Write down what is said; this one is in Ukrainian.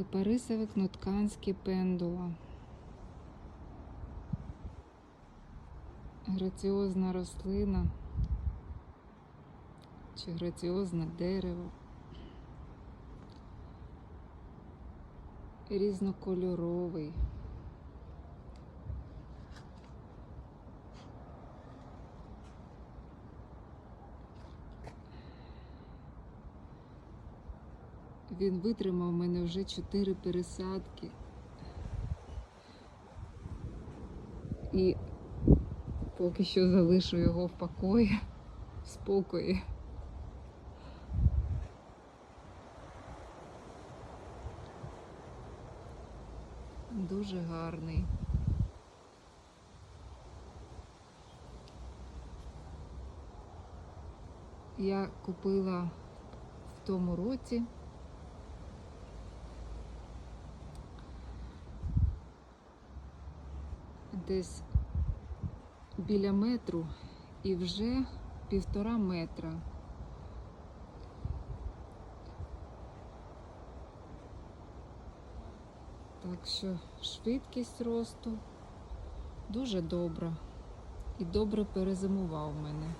Кипарисовик нотканський пендула. Граціозна рослина чи граціозне дерево. Різнокольоровий. Він витримав мене вже чотири пересадки. І поки що залишу його в покої, в спокої. Дуже гарний. Я купила в тому році. Десь біля метру і вже півтора метра. Так що швидкість росту дуже добра і добре перезимував мене.